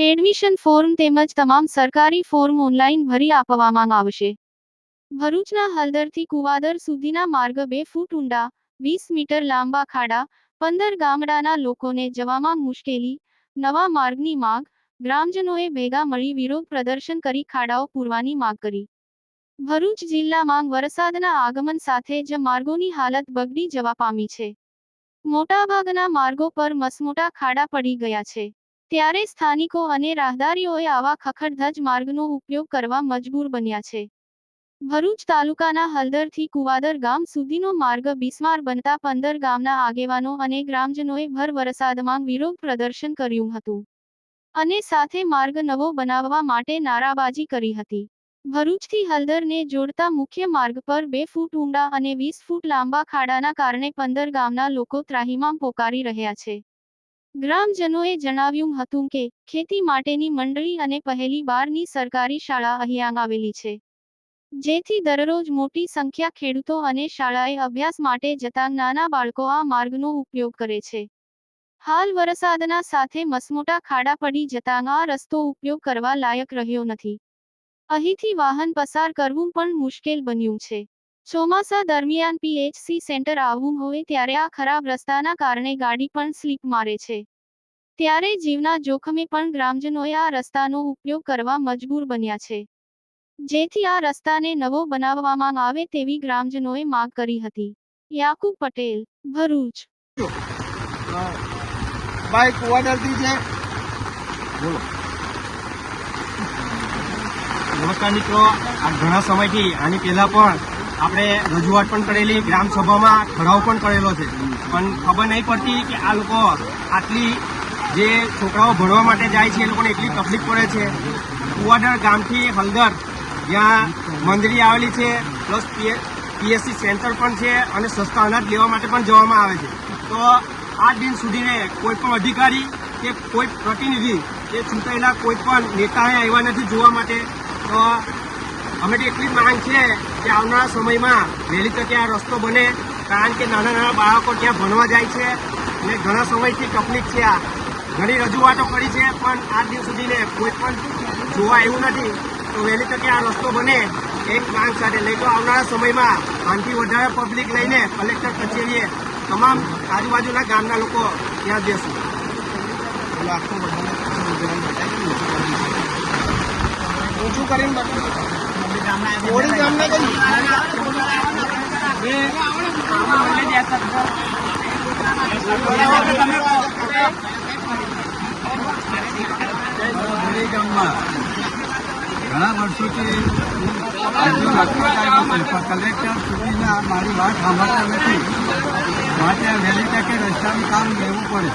Admission form તેમજ તમામ સરકારી ફોર્મ ઓનલાઈન ભરી આપવામાં આવશે. ભરૂચના હલદરથી કુવાદર સુધીના માર્ગ બે ફૂટ ઊંડા, વીસ મીટર લાંબા ખાડા, પંદર ગામડાના લોકોને જવામાં મુશ્કેલી, નવા માર્ગની માંગ, ગ્રામજનોએ ભેગા મળી વિરોધ પ્રદર્શન કરી ખાડાઓ પૂરવાની માંગ કરી. ભરૂચ જિલ્લામાં વરસાદના આગમન સાથે જ માર્ગોની હાલત બગડી જવા પામી છે. મોટાભાગના માર્ગો પર મસમોટા ખાડા પડી ગયા છે. ત્યારે સ્થાનિકો અને રાહદારીઓએ આવા ખખડધજ માર્ગનો ઉપયોગ કરવા મજબૂર બન્યા છે. ભરૂચ તાલુકાના હલદરથી કુવાદર ગામ સુધીનો માર્ગ બિસ્માર બનતા પંદર ગામના આગેવાનો અને ગ્રામજનોએ ભર વરસાદમાં વિરોધ પ્રદર્શન કર્યું હતું. અને સાથે માર્ગ નવો બનાવવા માટે નારાબાજી કરી હતી. ભરૂચથી હલદરને જોડતા મુખ્ય માર્ગ પર બે ફૂટ ઊંડા અને વીસ ફૂટ લાંબા ખાડાના કારણે પંદર ગામના લોકો ત્રાહીમામ પોકારી રહ્યા છે. ગ્રામજનોએ જણાવ્યું હતું કે, ખેતી માટેની મંડળી અને પહેલી બારની સરકારી શાળા અહીં આવેલી છે. જેથી દરરોજ મોટી સંખ્યા ખેડૂતો અને શાળાએ અભ્યાસ માટે જતા નાના બાળકો આ માર્ગનો ઉપયોગ કરે છે. હાલ વરસાદના સાથે મસમોટા ખાડા પડી જતા આ રસ્તો ઉપયોગ કરવા લાયક રહ્યો નથી. અહીંથી વાહન પસાર કરવું પણ મુશ્કેલ બન્યું છે. ચોમાસા દરમિયાન પીએચસી સેન્ટર આવવું હોય ત્યારે આ ખરાબ રસ્તાના કારણે ગાડી પણ સ્લીપ મારે છે. ત્યારે જીવના જોખમે પણ ગ્રામજનોએ આ રસ્તાનો ઉપયોગ કરવા મજબૂર બન્યા છે. જેથી આ રસ્તાને નવો બનાવવામાં આવે તેવી ગ્રામજનોએ માંગ કરી હતી. યાકુબ પટેલ, ભરૂચ. ઘણા સમયથી આની પહેલા પણ આપણે રજૂઆત પણ કરેલી ગ્રામસભામાં ખડાવ પણ કરેલો છે. પણ ખબર નહીં પડતી કે આ લોકો આટલી જે છોકરાઓ ભણવા માટે જાય છે, એ લોકોને એટલી તકલીફ પડે છે. કુવાડર ગામથી હલદર જ્યાં મંદિરી આવેલી છે, પ્લસ પીએસસી સેન્ટર પણ છે અને સસ્તા અનાજ લેવા માટે પણ જવામાં આવે છે. તો આજ દિન સુધીને કોઈ પણ અધિકારી કે કોઈ પ્રતિનિધિ કે ચૂંટાયેલા કોઈ પણ નેતાએ આવ્યા નથી જોવા માટે, તો અમે એટલી જ માંગ છે કે આવનારા સમયમાં વહેલી તકે આ રસ્તો બને. કારણ કે નાના નાના બાળકો ત્યાં ભણવા જાય છે અને ઘણા સમયથી તકલીફ છે આ. ઘણી રજૂઆતો કરી છે, પણ આજ દિવસ સુધીને કોઈ પણ જોવા આવ્યું નથી. તો વહેલી તકે આ રસ્તો બને એક માંગ સાથે. લઈ તો આવનારા સમયમાં આનાથી વધારે પબ્લિક લઈને કલેક્ટર કચેરીએ તમામ આજુબાજુના ગામના લોકો ત્યાં પેલો આખો ઊંચું કરીને બતાવી ઘણા વર્ષોથી કલેક્ટર સુધીના મારી વાત સાંભળતા નથી. માટે વહેલી તકે રસ્તાનું કામ લેવું પડે.